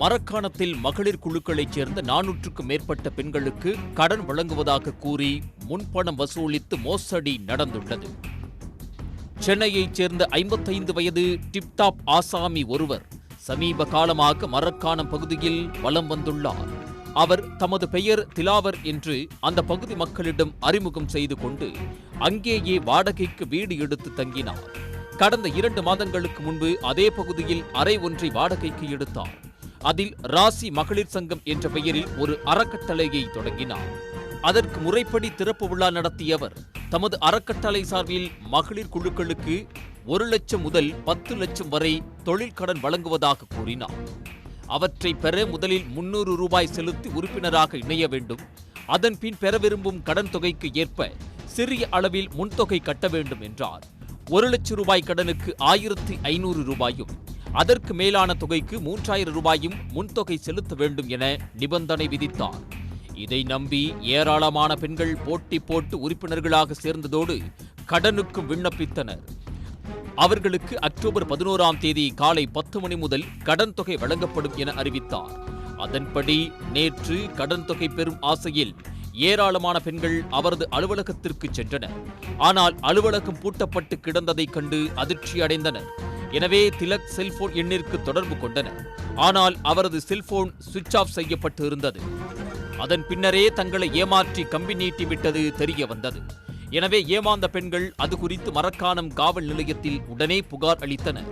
மரக்காணத்தில் மகளிர் குழுக்களைச் சேர்ந்த நானூற்றுக்கும் மேற்பட்ட பெண்களுக்கு கடன் வழங்குவதாக கூறி முன்பணம் வசூலித்து மோசடி நடந்துள்ளது. சென்னையைச் சேர்ந்த ஐம்பத்தைந்து வயது டிப்டாப் ஆசாமி ஒருவர் சமீப காலமாக மரக்காணம் பகுதியில் வலம் வந்துள்ளார். அவர் தமது பெயர் திலாவர் என்று அந்த பகுதி மக்களிடம் அறிமுகம் செய்து கொண்டு அங்கேயே வாடகைக்கு வீடு எடுத்து தங்கினார். கடந்த இரண்டு மாதங்களுக்கு முன்பு அதே பகுதியில் அறை ஒன்றை வாடகைக்கு எடுத்தார். அதில் ராசி மகளிர் சங்கம் என்ற பெயரில் ஒரு அறக்கட்டளையை தொடங்கினார். அதற்கு முறைப்படி திறப்பு விழா நடத்திய அவர் தமது அறக்கட்டளை சார்பில் மகளிர் குழுக்களுக்கு ஒரு லட்சம் முதல் பத்து லட்சம் வரை தொழில் கடன் வழங்குவதாக கூறினார். அவற்றை பெற முதலில் முன்னூறு ரூபாய் செலுத்தி உறுப்பினராக இணைய வேண்டும். அதன் பின் பெற விரும்பும் கடன் தொகைக்கு ஏற்ப சிறிய அளவில் முன்தொகை கட்ட வேண்டும் என்றார். ஒரு லட்சம் ரூபாய் கடனுக்கு ஆயிரத்தி ஐநூறு ரூபாயும் அதற்கு மேலான தொகைக்கு மூன்றாயிரம் ரூபாயும் முன்தொகை செலுத்த வேண்டும் என நிபந்தனை விதித்தார். இதை நம்பி ஏராளமான பெண்கள் போட்டி போட்டு உறுப்பினர்களாக சேர்ந்ததோடு கடனுக்கும் விண்ணப்பித்தனர். அவர்களுக்கு அக்டோபர் பதினோராம் தேதி காலை பத்து மணி முதல் கடன் தொகை வழங்கப்படும் என அறிவித்தார். அதன்படி நேற்று கடன் தொகை பெறும் ஆசையில் ஏராளமான பெண்கள் அவரது அலுவலகத்திற்கு சென்றனர். ஆனால் அலுவலகம் பூட்டப்பட்டு கிடந்ததைக் கண்டு அதிர்ச்சி அடைந்தனர் எனவே திலக் செல்போன் எண்ணிற்கு தொடர்பு கொண்டனர் ஆனால் அவரது செல்போன் சுவிட்ச் ஆஃப் செய்யப்பட்டு இருந்தது அதன் பின்னரே தங்களை ஏமாற்றி கம்பி நீட்டி விட்டது தெரிய வந்தது. எனவே ஏமாந்த பெண்கள் அது குறித்து மரக்காணம் காவல் நிலையத்தில் உடனே புகார் அளித்தனர்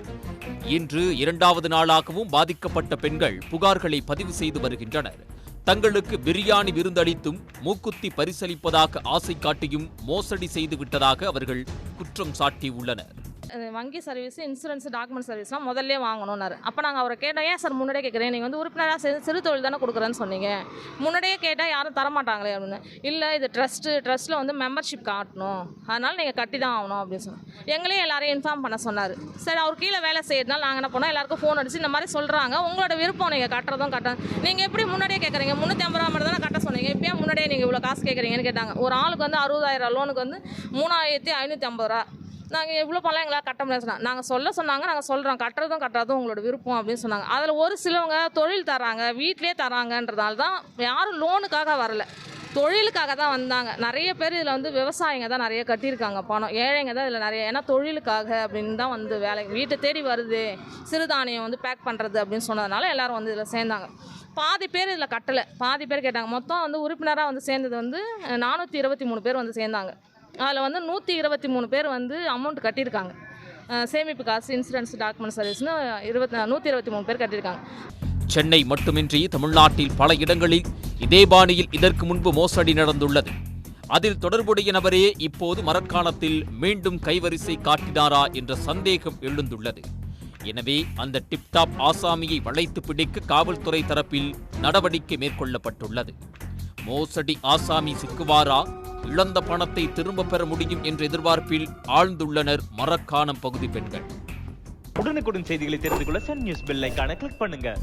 இன்று இரண்டாவது நாளாகவும் பாதிக்கப்பட்ட பெண்கள் புகார்களை பதிவு செய்து வருகின்றனர். தங்களுக்கு பிரியாணி விருந்தளித்தும் மூக்குத்தி பரிசளிப்பதாக ஆசை காட்டியும் மோசடி செய்து விட்டதாக அவர்கள் குற்றம் சாட்டியுள்ளனர். வங்கி சர்வீஸ் இன்சூரன்ஸ் டாக்குமெண்ட் சர்வீஸ்லாம் முதல்ல வாங்கணும்னாரு. அப்போ நாங்கள் அவரை கேட்டோம் ஏன் சார் முன்னாடியே கேட்குறேன் நீங்கள் வந்து உறுப்பினராக சிறு சிறு தொழில் தானே கொடுக்குறேன்னு சொன்னீங்க. முன்னாடியே கேட்டால் யாரும் தரமாட்டாங்களே அப்படின்னு. இல்லை இது ட்ரஸ்ட்டு ட்ரஸ்ட்டில் வந்து மெம்பர்ஷிப் காட்டணும். அதனால் நீங்கள் கட்டி தான் ஆகணும் அப்படின்னு சொன்னோம் எங்களையும் எல்லாரையும் இன்ஃபார்ம் பண்ண சொன்னார். சரி அவர் கீழே வேலை செய்யறதுனால நாங்கள் என்ன பண்ணோம் எல்லாருக்கும் ஃபோன் அடிச்சு இந்த மாதிரி சொல்கிறாங்க உங்களோட விருப்பம் நீங்கள் கட்டுறதும் கட்ட நீங்கள் எப்படி முன்னாடியே கேட்குறீங்க முந்நூற்றி ஐம்பது ரூபா மட்டும் தானே கட்ட சொன்னீங்க. இப்போ முன்னாடியே நீங்கள் இவ்வளோ காசு கேட்குறீங்கன்னு கேட்டாங்க. ஒரு ஆளுக்கு வந்து அறுபதாயிரம் லோனுக்கு வந்து மூணாயிரத்தி ஐநூற்றி ஐம்பது ரூபா நாங்கள் எவ்வளோ பணம் எங்களால் கட்ட முடியாது சொன்னாங்க. நாங்கள் சொல்ல சொன்னாங்க நாங்கள் சொல்கிறோம் கட்டுறதும் கட்டுறதும் உங்களோட விருப்பம் அப்படின்னு சொன்னாங்க. அதில் ஒரு சிலவங்க தொழில் தராங்க வீட்டிலே தராங்கன்றதால தான் யாரும் லோனுக்காக வரல. தொழிலுக்காக தான் வந்தாங்க. நிறைய பேர் இதில் வந்து விவசாயிங்க தான் நிறைய கட்டியிருக்காங்க. பணம் ஏழைங்க தான் இதில் நிறைய. ஏன்னா தொழிலுக்காக அப்படின்னு தான் வந்து வேலை வீட்டை தேடி வருது சிறுதானியம் வந்து பேக் பண்ணுறது அப்படின்னு சொன்னதுனால எல்லோரும் வந்து இதில் சேர்ந்தாங்க. பாதி பேர் இதில் கட்டலை. பாதி பேர் கேட்டாங்க. மொத்தம் வந்து உறுப்பினராக வந்து சேர்ந்தது வந்து நானூற்றி இருபத்தி மூணு பேர் வந்து சேர்ந்தாங்க. அதில் வந்து நூற்றி இருபத்தி மூணு பேர் வந்து அமௌண்ட் கட்டியிருக்காங்க. சேமிப்பு காசு இன்சூரன்ஸ் டாக்குமெண்ட் சர்வீஸ்னு இருபத்தி நூற்றி இருபத்தி மூணு பேர் கட்டியிருக்காங்க. சென்னை மட்டுமின்றி தமிழ்நாட்டில் பல இடங்களில் இதே பாணியில் இதற்கு முன்பு மோசடி நடந்துள்ளது. அதில் தொடர்புடைய நபரே இப்போது மரக்காலத்தில் மீண்டும் கைவரிசை காட்டினாரா என்ற சந்தேகம் எழுந்துள்ளது. எனவே அந்த டிப்டாப் ஆசாமியை வளைத்து பிடிக்க காவல்துறை தரப்பில் நடவடிக்கை மேற்கொள்ளப்பட்டுள்ளது. மோசடி ஆசாமி சிக்குவாரா? இழந்த பணத்தை திரும்பப் பெற முடியும் என்ற எதிர்பார்ப்பில் ஆழ்ந்துள்ளனர் மரக்காணம் பகுதி பெண்கள். உடனுக்குடன் செய்திகளை தெரிந்து கொள்ள சன் நியூஸ் பெல் கிளிக் பண்ணுங்க.